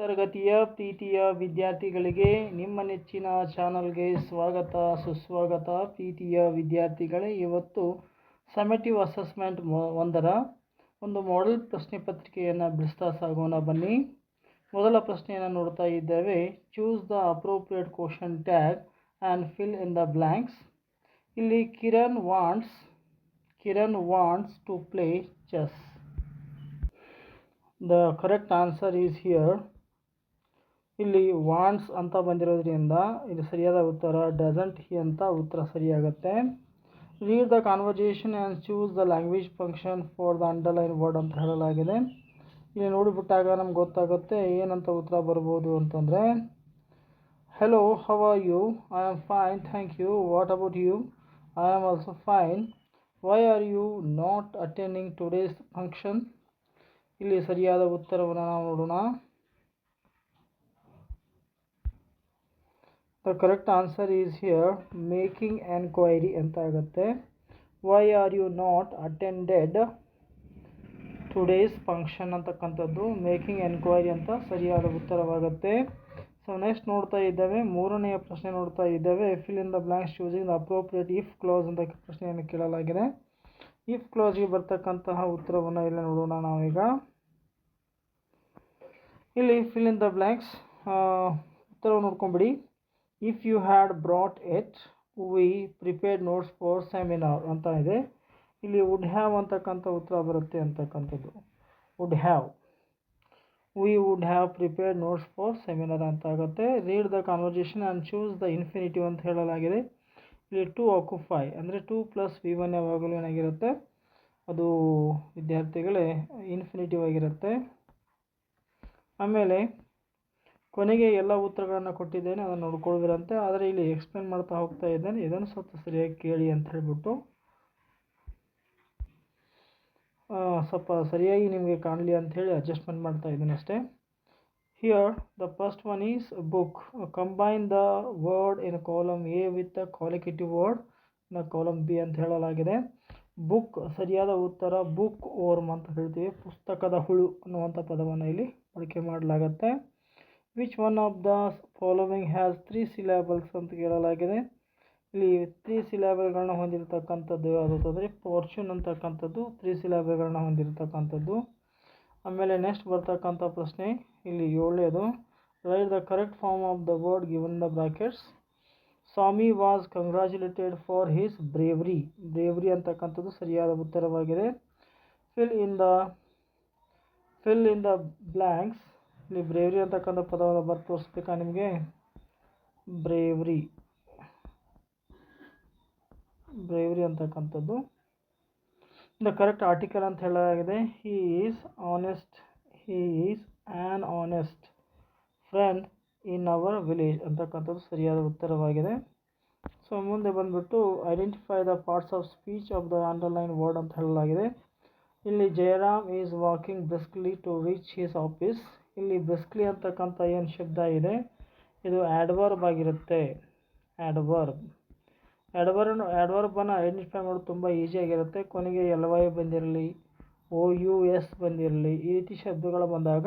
ತರಗತಿಯ ಪ್ರೀತಿಯ ವಿದ್ಯಾರ್ಥಿಗಳಿಗೆ ನಿಮ್ಮ ನೆಚ್ಚಿನ ಚಾನಲ್ಗೆ ಸ್ವಾಗತ, ಸುಸ್ವಾಗತ. ಪ್ರೀತಿಯ ವಿದ್ಯಾರ್ಥಿಗಳೇ, ಇವತ್ತು ಸಮೆಟಿವ್ ಅಸೆಸ್ಮೆಂಟ್ ಒಂದರ ಒಂದು ಮಾಡೆಲ್ ಪ್ರಶ್ನೆ ಪತ್ರಿಕೆಯನ್ನು ಬಿಡಿಸ್ತಾ ಸಾಗೋಣ ಬನ್ನಿ. ಮೊದಲ ಪ್ರಶ್ನೆಯನ್ನು ನೋಡ್ತಾ ಇದ್ದೇವೆ. Choose the appropriate question tag and fill in the blanks ಇಲ್ಲಿ Kiran wants Kiran wants to play chess the correct answer is here ಇಲ್ಲಿ ವಾಂಟ್ಸ್ ಅಂತ ಬಂದಿರೋದ್ರಿಂದ ಇದು ಸರಿಯಾದ ಉತ್ತರ ಡಸಂಟ್ ಹಿ ಅಂತ ಉತ್ತರ ಸರಿಯಾಗುತ್ತೆ. Read the conversation and choose the language function for the underline word ಅಂತ ಹೇಳಲಾಗಿದೆ. ಇಲ್ಲಿ ನೋಡಿಬಿಟ್ಟಾಗ ನಮ್ಗೆ ಗೊತ್ತಾಗುತ್ತೆ ಏನಂತ ಉತ್ತರ ಬರ್ಬೋದು ಅಂತಂದರೆ hello how are you I am fine thank you what about you I am also fine why are you not attending today's function ಇಲ್ಲಿ ಸರಿಯಾದ ಉತ್ತರವನ್ನು ನಾವು ನೋಡೋಣ. Correct answer is here making enquiry ಅಂತ ಆಗುತ್ತೆ why are you not attended today's function ಅಂತಕ್ಕಂಥದ್ದು? Making enquiry ಅಂತ ಸರಿಯಾದ ಉತ್ತರವಾಗುತ್ತೆ. ಸೊ ನೆಕ್ಸ್ಟ್ ನೋಡ್ತಾ ಇದ್ದೇವೆ, ಮೂರನೆಯ ಪ್ರಶ್ನೆ ನೋಡ್ತಾ ಇದ್ದೇವೆ. Fill in the blanks choosing the appropriate if clause ಅಂತ ಪ್ರಶ್ನೆಯನ್ನು ಕೇಳಲಾಗಿದೆ. ಇಫ್ ಕ್ಲೋಸ್ಗೆ ಬರ್ತಕ್ಕಂತಹ ಉತ್ತರವನ್ನು ಇಲ್ಲಿ ನೋಡೋಣ ನಾವೀಗ. ಇಲ್ಲಿ ಫಿಲ್ ಇನ್ ದ ಬ್ಲ್ಯಾಂಕ್ಸ್ ಉತ್ತರವನ್ನು ನೋಡ್ಕೊಂಬಿಡಿ. If you had brought H we prepared notes for seminar ಅಂತ ಇದೆ. ಇಲ್ಲಿ ವುಡ್ ಹ್ಯಾವ್ ಅಂತಕ್ಕಂಥ ಉತ್ತರ ಬರುತ್ತೆ ಅಂತಕ್ಕಂಥದ್ದು. Would have we would have prepared notes for seminar ಅಂತ ಆಗುತ್ತೆ. Read the conversation and choose the infinitive ಅಂತ ಹೇಳಲಾಗಿದೆ. ಇಲ್ಲಿ ಟು ಆಕ್ಯುಫೈ ಅಂದರೆ ಟೂ ಪ್ಲಸ್ ವಿ ಒನ್ ಯಾವಾಗಲೂ ಏನಾಗಿರುತ್ತೆ? ಅದು ವಿದ್ಯಾರ್ಥಿಗಳೇ ಇನ್ಫಿನಿಟಿವ್ ಆಗಿರುತ್ತೆ. ಆಮೇಲೆ ಕೊನೆಗೆ ಎಲ್ಲ ಉತ್ತರಗಳನ್ನು ಕೊಟ್ಟಿದ್ದೇನೆ, ಅದನ್ನು ನೋಡ್ಕೊಳ್ಬಿರಂತೆ ಆದರೆ ಇಲ್ಲಿ ಎಕ್ಸ್ಪ್ಲೇನ್ ಮಾಡ್ತಾ ಹೋಗ್ತಾ ಇದ್ದೇನೆ, ಇದನ್ನು ಸ್ವಲ್ಪ ಸರಿಯಾಗಿ ಕೇಳಿ ಅಂತ ಹೇಳ್ಬಿಟ್ಟು. ಸ್ವಲ್ಪ ಸರಿಯಾಗಿ ನಿಮಗೆ ಕಾಣಲಿ ಅಂಥೇಳಿ ಅಡ್ಜಸ್ಟ್ಮೆಂಟ್ ಮಾಡ್ತಾ ಇದ್ದೀನಿ ಅಷ್ಟೇ. Here the first one is book combine the word in column A with the qualitative ವರ್ಡ್ನ column B ಅಂತ ಹೇಳಲಾಗಿದೆ. ಬುಕ್ ಸರಿಯಾದ ಉತ್ತರ ಬುಕ್ ಓರ್ಮ್ ಅಂತ ಹೇಳ್ತೀವಿ. ಪುಸ್ತಕದ ಹುಳು ಅನ್ನುವಂಥ ಪದವನ್ನು ಇಲ್ಲಿ ಬಳಕೆ ಮಾಡಲಾಗತ್ತೆ. Which one of the following has three syllables ಅಂತ ಕೇಳಲಾಗಿದೆ. ಇಲ್ಲಿ ತ್ರೀ ಸಿಲೆಬಲ್ಗಳನ್ನ ಹೊಂದಿರತಕ್ಕಂಥದ್ದು ಯಾವುದು ಅಂದರೆ ಫಾರ್ಚೂನ್ ಅಂತಕ್ಕಂಥದ್ದು ತ್ರೀ ಸಿಲೆಬಲ್ಗಳನ್ನ ಹೊಂದಿರತಕ್ಕಂಥದ್ದು. ಆಮೇಲೆ ನೆಕ್ಸ್ಟ್ ಬರ್ತಕ್ಕಂಥ ಪ್ರಶ್ನೆ, ಇಲ್ಲಿ ಏಳನೇದು. Write the correct form of the word given the brackets Swami was congratulated for his bravery bravery ಅಂತಕ್ಕಂಥದ್ದು ಸರಿಯಾದ ಉತ್ತರವಾಗಿದೆ. Fill in the fill in the blanks ಇಲ್ಲಿ ಬ್ರೇವ್ರಿ ಅಂತಕ್ಕಂಥ ಪದವನ್ನು ಬರ್ತು ತೋರಿಸ್ಬೇಕಾ ನಿಮಗೆ? ಬ್ರೇವ್ರಿ. ಬ್ರೇವ್ರಿ ಅಂತಕ್ಕಂಥದ್ದು. ದ ಕರೆಕ್ಟ್ ಆರ್ಟಿಕಲ್ ಅಂತ ಹೇಳಲಾಗಿದೆ. He is honest he is an honest friend in our village ಅಂತಕ್ಕಂಥದ್ದು ಸರಿಯಾದ ಉತ್ತರವಾಗಿದೆ. ಸೊ ಮುಂದೆ ಬಂದುಬಿಟ್ಟು identify the parts of speech of the underline word ಅಂತ ಹೇಳಲಾಗಿದೆ. ಇಲ್ಲಿ Jayaram is walking briskly to reach his office ಇಲ್ಲಿ ಬ್ರಿಸ್ಕ್ಲಿ ಅಂತಕ್ಕಂಥ ಏನು ಶಬ್ದ ಇದೆ? ಇದು ಆ್ಯಡ್ವರ್ಬ್ ಆಗಿರುತ್ತೆ. ಆ್ಯಡ್ವರ್ಬ್ ಆ್ಯಡ್ವರ್ಬ್ ಆ್ಯಡ್ವರ್ಬನ್ನು ಐಡೆಂಟಿಫೈ ಮಾಡೋದು ತುಂಬ ಈಸಿಯಾಗಿರುತ್ತೆ ಕೊನೆಗೆ ಎಲ್ ವೈ ಬಂದಿರಲಿ, ಓ ಯು ಎಸ್ ಬಂದಿರಲಿ, ಈ ರೀತಿ ಶಬ್ದಗಳು ಬಂದಾಗ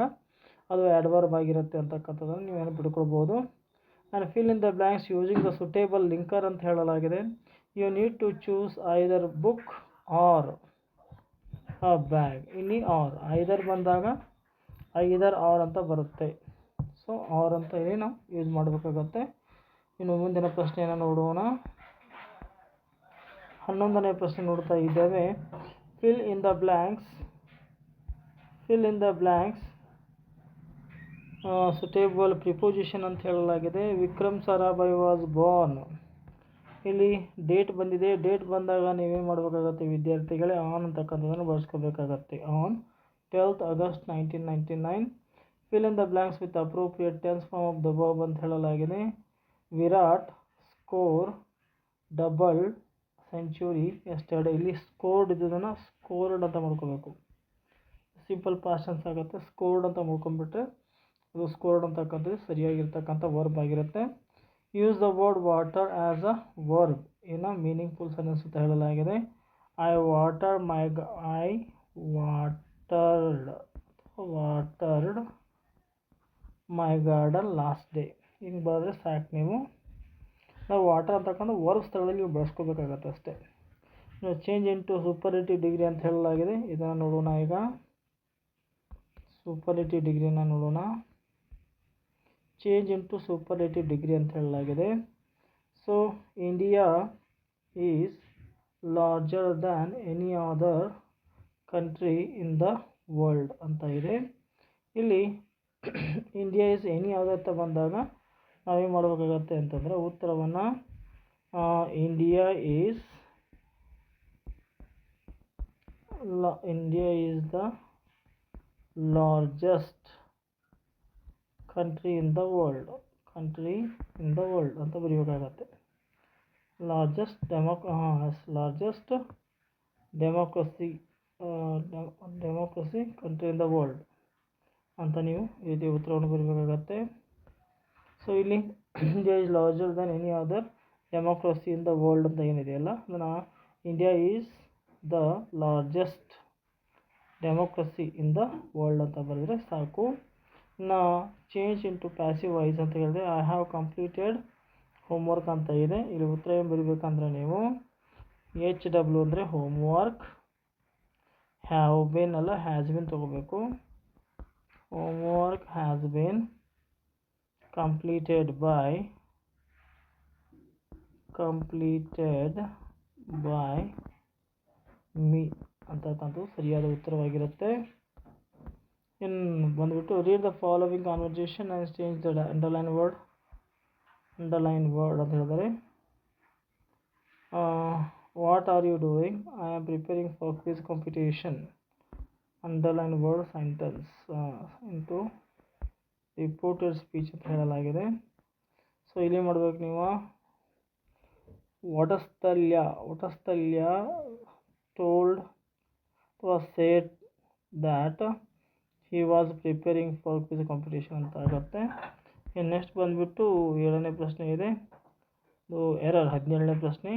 ಅದು ಆ್ಯಡ್ವರ್ಬ್ ಆಗಿರುತ್ತೆ ಅಂತಕ್ಕಂಥದ್ದನ್ನು ನೀವು ಏನು ಬಿಡ್ಕೊಳ್ಬೋದು and fill in the blanks using the suitable linker ಅಂತ ಹೇಳಲಾಗಿದೆ. You need to choose either book or a bag ಇಲ್ಲಿ ಆರ್ ಐದರ್ ಬಂದಾಗ ಐದರ್ ಆರ್ ಅಂತ ಬರುತ್ತೆ. ಸೊ ಆರ್ ಅಂತ ಹೇಳಿ ನಾವು ಯೂಸ್ ಮಾಡಬೇಕಾಗತ್ತೆ. ಇನ್ನು ಮುಂದಿನ ಪ್ರಶ್ನೆಯನ್ನು ನೋಡೋಣ. ಹನ್ನೊಂದನೇ ಪ್ರಶ್ನೆ ನೋಡ್ತಾ ಇದ್ದೇವೆ. Fill in the blanks fill in the blanks suitable preposition ಅಂತ ಹೇಳಲಾಗಿದೆ. ವಿಕ್ರಮ್ ಸಾರಾಭಾಯ್ ವಾಸ್ ಬಾರ್ನ್ ಇಲ್ಲಿ ಡೇಟ್ ಬಂದಿದೆ. ಡೇಟ್ ಬಂದಾಗ ನೀವೇನು ಮಾಡಬೇಕಾಗತ್ತೆ ವಿದ್ಯಾರ್ಥಿಗಳೇ ಆನ್ ಅಂತಕ್ಕಂಥದ್ದನ್ನು ಬಳಸ್ಕೋಬೇಕಾಗತ್ತೆ. On twelfth August nineteen ninety nine fill in the blanks with appropriate tense form of the verb ಅಂತ ಹೇಳಲಾಗಿದೆ. Virat score double century yesterday ಇಲ್ಲಿ ಸ್ಕೋರ್ಡ್ ಇದ್ದದನ್ನು ಸ್ಕೋರ್ಡ್ ಅಂತ ಮಾಡ್ಕೋಬೇಕು. ಸಿಂಪಲ್ ಪಾಸ್ಟೆನ್ಸ್ ಆಗುತ್ತೆ. ಸ್ಕೋರ್ಡ್ ಅಂತ ಮಾಡ್ಕೊಂಡ್ಬಿಟ್ರೆ ಅದು ಸ್ಕೋರ್ಡ್ ಅಂತಕ್ಕಂಥದ್ದು ಸರಿಯಾಗಿರ್ತಕ್ಕಂಥ ವರ್ಬ್ ಆಗಿರುತ್ತೆ. Use the word water as a verb ಏನೋ ಮೀನಿಂಗ್ಫುಲ್ ಸೆನ್ಸ್ ಅಂತ ಹೇಳಲಾಗಿದೆ. I water my I watered watered my garden last day ಹಿಂಗೆ ಬರೆದ್ರೆ ಸಾಕು ನೀವು. ನಾವು ವಾಟರ್ ಅಂತಕ್ಕಂಥ ವರ್ಕ್ ಸ್ಥಳದಲ್ಲಿ ನೀವು ಬಳಸ್ಕೋಬೇಕಾಗತ್ತೆ ಅಷ್ಟೇ. ಚೇಂಜ್ ಇಂಟು ಸೂಪರಿಟಿವ್ ಡಿಗ್ರಿ ಅಂತ ಹೇಳಲಾಗಿದೆ. ಇದನ್ನು ನೋಡೋಣ ಈಗ. ಸೂಪರಿಟಿವ್ ಡಿಗ್ರಿನ ನೋಡೋಣ. ಚೇಂಜ್ ಇಂಟು ಸೂಪರಿಟಿವ್ ಡಿಗ್ರಿ ಅಂತ ಹೇಳಲಾಗಿದೆ. So India is larger than any other country in the world ಅಂತ ಇದೆ. ಇಲ್ಲಿ ಇಂಡಿಯಾ ಇಸ್ ಎನಿ ಅಂತ ಬಂದಾಗ ನಾವೇನು ಮಾಡಬೇಕಾಗತ್ತೆ ಅಂತಂದರೆ ಉತ್ತರವನ್ನು India is la India is the largest country in the world country in the world ಅಂತ ಬರೀಬೇಕಾಗತ್ತೆ. ಲಾರ್ಜೆಸ್ಟ್ ಡೆಮೋಕ್ ಹಾಂ largest democracy democracy country in the world ಅಂತ ನೀವು ರೀತಿ ಉತ್ತರವನ್ನು ಬರೀಬೇಕಾಗತ್ತೆ. ಸೊ ಇಲ್ಲಿ India is larger then any other democracy in the world ಅಂತ ಏನಿದೆಯಲ್ಲ ಅದನ್ನು India is the largest democracy in the world ಅಂತ ಬರೆದರೆ ಸಾಕು. ನಾ change in to passive voice ಅಂತ ಹೇಳಿದ್ರೆ ಐ ಹ್ಯಾವ್ ಕಂಪ್ಲೀಟೆಡ್ ಹೋಮ್ವರ್ಕ್ ಅಂತ ಇದೆ. ಇಲ್ಲಿ ಉತ್ತರ ಏನು ಬರೀಬೇಕಂದ್ರೆ ನೀವು ಎಚ್ ಡಬ್ಲ್ಯೂ ಅಂದರೆ ಹೋಮ್ವರ್ಕ್ ಹ್ಯಾವ್ ಬಿನ್ ಅಲ್ಲ ಹ್ಯಾಸ್ ಬಿನ್ ತೊಗೋಬೇಕು. Homework has been by completed by by ಅಂತ ತಂದು ಸರಿಯಾದ ಉತ್ತರವಾಗಿರುತ್ತೆ. ಇನ್ನು ಬಂದುಬಿಟ್ಟು read the following conversation and change the underline word underline word ಅಂತ ಹೇಳಿದರೆ what are you doing I am preparing for quiz competition underline word sentence into reported speech ಅಂತ ಹೇಳಲಾಗಿದೆ. ಸೊ ಇಲ್ಲಿ ಮಾಡ್ಬೇಕು ನೀವು. ವಟಸ್ಥಲ್ಯ ವಟಸ್ಥಲ್ಯ ಟೋಲ್ಡ್ ಅಥವಾ said that he was preparing for quiz competition ಅಂತ ಆಗುತ್ತೆ. ಇನ್ನು ನೆಕ್ಸ್ಟ್ ಬಂದುಬಿಟ್ಟು ಏಳನೇ ಪ್ರಶ್ನೆ ಇದೆ. ಇದು ಎರರ್ ಹದಿನೇಳನೇ ಪ್ರಶ್ನೆ.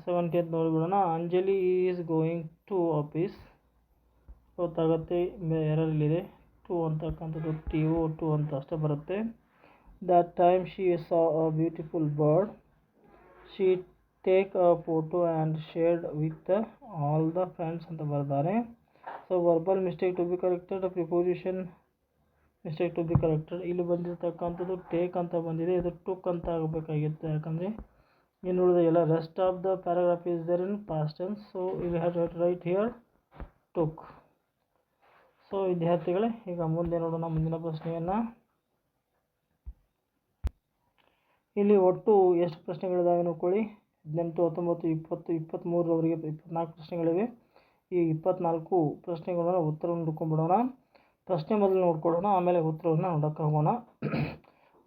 Seventeenth ನೋಡಿಬಿಡೋಣ Anjali is going to office ಗೊತ್ತಾಗುತ್ತೆ ಎರರಲ್ಲಿದೆ ಟು ಅಂತಕ್ಕಂಥದ್ದು ಟಿ ಒ ಟು ಅಂತ ಅಷ್ಟೇ ಬರುತ್ತೆ that time she saw a beautiful bird she take a photo and shared with all the friends ಅಂತ ಬರ್ತಾರೆ so verbal mistake to be corrected preposition mistake to be corrected ಇಲ್ಲಿ ಬಂದಿರತಕ್ಕಂಥದ್ದು take ಅಂತ ಬಂದಿದೆ ಇದು ಟುಕ್ ಅಂತ ಆಗಬೇಕಾಗಿತ್ತು ಯಾಕಂದರೆ ಇನ್ನು ಉಳಿದ ಎಲ್ಲ rest of the paragraph is there in past tense so you have write here took so ವಿದ್ಯಾರ್ಥಿಗಳೇ, ಈಗ ಮುಂದೆ ನೋಡೋಣ ಮುಂದಿನ ಪ್ರಶ್ನೆಯನ್ನು. ಇಲ್ಲಿ ಒಟ್ಟು ಎಷ್ಟು ಪ್ರಶ್ನೆಗಳಿದಾವೆ ನೋಡ್ಕೊಳ್ಳಿ. ಹದಿನೆಂಟು, ಹತ್ತೊಂಬತ್ತು, ಇಪ್ಪತ್ತು ಇಪ್ಪತ್ತ್ಮೂರರವರೆಗೆ ಇಪ್ಪತ್ನಾಲ್ಕು ಪ್ರಶ್ನೆಗಳಿವೆ. ಈ ಇಪ್ಪತ್ನಾಲ್ಕು ಪ್ರಶ್ನೆಗಳನ್ನು ಉತ್ತರವನ್ನು ಹುಡ್ಕೊಂಡ್ಬಿಡೋಣ. ಪ್ರಶ್ನೆ ಮೊದಲು ನೋಡ್ಕೊಳ್ಳೋಣ, ಆಮೇಲೆ ಉತ್ತರವನ್ನು ನೋಡೋಕ್ಕೆ ಹೋಗೋಣ.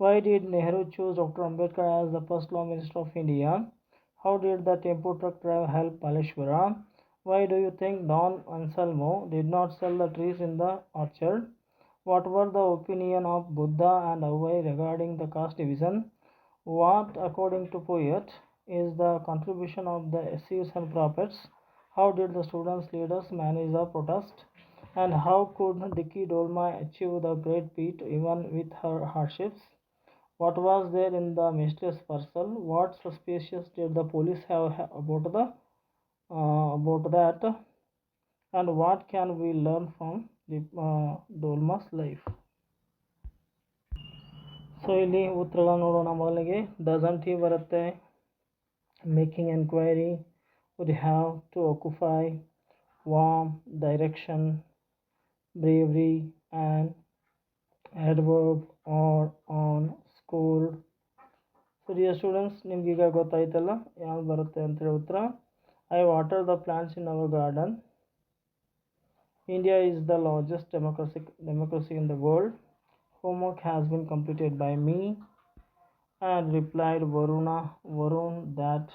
Why did Nehru choose Dr. Ambedkar as the first law minister of India? How did the tempo truck drive help Baleshwara? Why do you think Don Anselmo did not sell the trees in the orchard? What were the opinion of Buddha and Awai regarding the caste division? What, according to poet, is the contribution of the Essenes and prophets? How did the students' leaders manage the protest? And how could Dicky Dolma achieve the great feat even with her hardships? What was there in the mysterious parcel? What suspicious did the police have ha- about the uh, about that? And what can we learn from the uh, Dolma's life? So ಇಲ್ಲಿ ಉತ್ತರಗಳನ್ನ ನೋಡೋಣ ಮೊದಲಿಗೆ doesn't he ಬರುತ್ತೆ making enquiry would have to occupy warm direction bravery and adverb or on ಸ್ಕೂಲ್ಡ್ so dear students ನಿಮ್ಗೀಗ ಗೊತ್ತಾಯ್ತಲ್ಲ ಯಾವ್ದು ಬರುತ್ತೆ ಅಂತೇಳಿ ಉತ್ತರ I water the plants in our garden India is the largest democratic democracy in the world homework has been completed by me and replied Varuna Varun that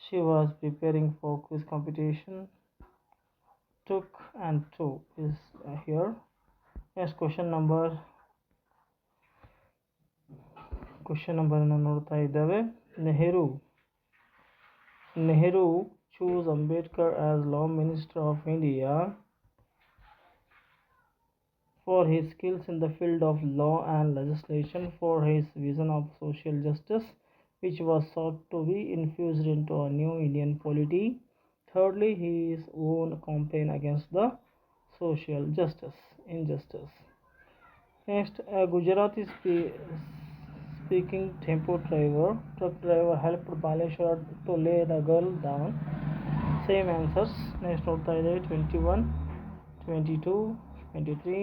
she was preparing for quiz competition took and two is uh, here next question number question ನಂಬರನ್ನು ನೋಡ್ತಾ ಇದ್ದೇವೆ Nehru Nehru choose Ambedkar as law minister of India for his skills in the field of law and legislation, for his vision of social justice, which was sought to be infused into a new Indian polity. Thirdly, his own campaign against the social justice, injustice. Next, a Gujarati spe- speaking tempo driver, truck driver helped Baleshwar to lay the girl down. Same answers. Next, ನೋಡ್ತಾ ಇದೆ twenty one twenty two twenty three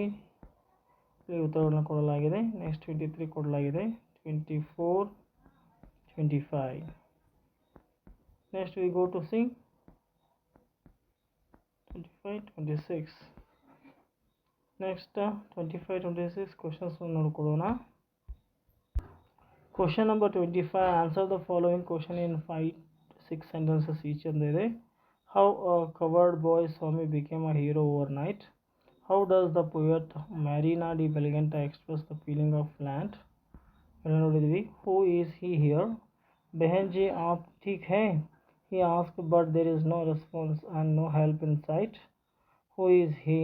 ಇಲ್ಲಿ ಉತ್ತರಗಳನ್ನು ಕೊಡಲಾಗಿದೆ next twenty three ಕೊಡಲಾಗಿದೆ twenty four twenty five next we go to see twenty five twenty six next twenty five twenty six questions ನೋಡ್ಕೊಳ್ಳೋಣ Question number twenty five answer the following question in five six sentences each ಅಂತ ಇದೆ how coward boy Swami became a hero overnight How does the poet Marina di Belgenta express the feeling of land? ಇಲ್ಲಿ ನೋಡಿದ್ವಿ who is he here Behenji app Theek hey he ask but there is no response and no help in sight who is he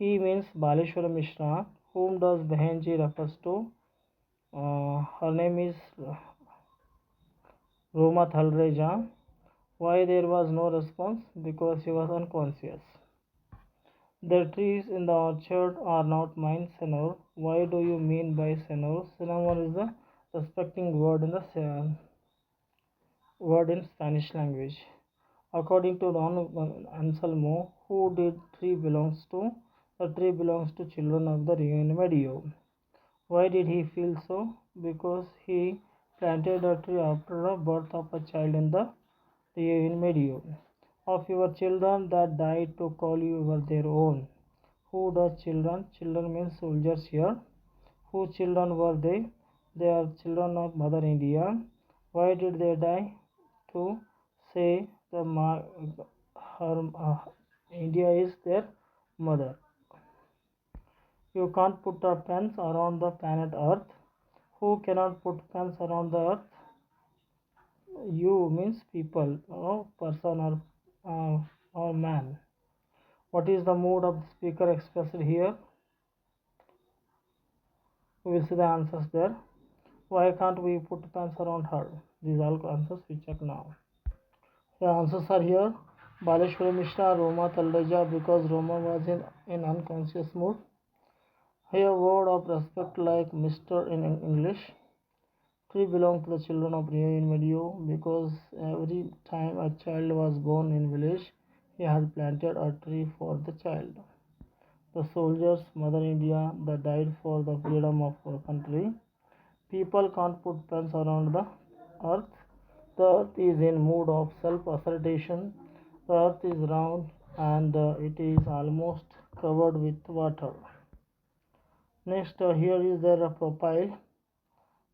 he means Baleshwar Mishra whom does behenji refers to Uh, her name is roma thalreja why there was no response because she was unconscious the trees in the orchard are not mine, Senor. Why do you mean by Senor? Senor is the respecting word in the word in Spanish language. According to Don Anselmo, who did tree belongs to? The tree belongs to children of the Rio Medio. Why did he feel so? Because he planted a tree after the birth of a child in the Rio Medio. Of your children that died to call you were their own. Who does children? Children means soldiers here. Who children were they? They are children of Mother India. Why did they die? To say the her uh, India is their mother. You can't put a fence around the planet Earth. Who cannot put fence around the earth? You means people, or person or uh, or man. What is the mood of the speaker expressed here? We will see the answers there. Why can't we put fence around her? These are all answers we check now. The answers are here. Baleshwari Mishra, Roma Talreja, because Roma was in, in unconscious mood. Here, word of respect like Mr. in English. Tree belong to the children of Rio in Medio because every time a child was born in village, he had planted a tree for the child. The soldiers, Mother India, that died for the freedom of our country. People can't put fence around the earth. The earth is in mood of self-assertion. The earth is round and uh, it is almost covered with water. Next, uh, here is their profile.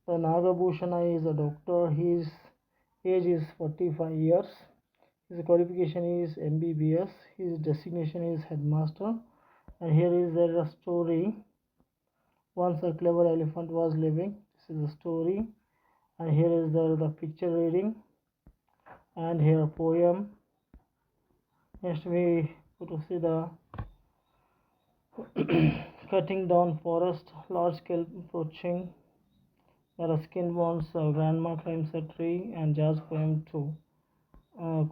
The Nagabhushana is a doctor. His age is 45 years. His qualification is MBBS. His designation is headmaster. And here is their story. Once a clever elephant was living. This is the story. And here is the, the picture reading. And here poem. Next we go to see the cutting down forest, large scale poaching. There are skin bones, uh, grandma climbs a tree, and jazz poem too. Uh,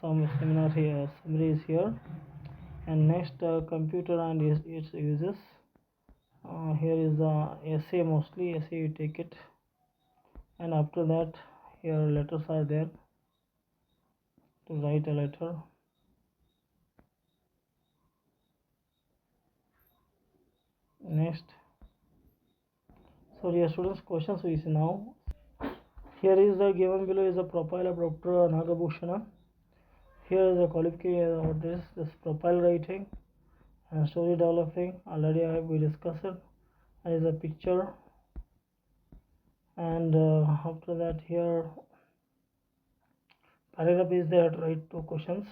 some seminar here, summary is here. And next, uh, computer and its, uses. Uh, here is the essay mostly, essay you take it. And after that, here letters are there to write a letter. Next. So dear students, questions see now. Here is the given below is a profile of Dr. Nagabhushana. Here is the qualification of this this profile writing and story developing. Already I have we discussed is a picture. And uh, after that here paragraph is there to write two questions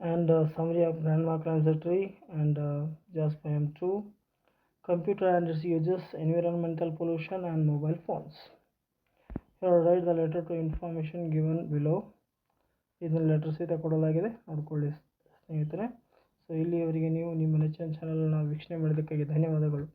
and uh, summary of the tree and uh, just poem 2 computer and its uses environmental pollution and mobile phones here write the letter to information given below ಇದನ್ನ letter ಸಹಿತ ಕೊಡಲಾಗಿದೆ ನೋಡ್ಕೊಳ್ಳಿ ಸ್ನೇಹಿತರೆ so ಇಲ್ಲಿಯವರೆಗೆ ನೀವು ನಿಮ್ಮ ನೆಚ್ಚಿನ ಚಾನಲ್ನ ವೀಕ್ಷಣೆ ಮಾಡೋದಕ್ಕಾಗಿ ಧನ್ಯವಾದಗಳು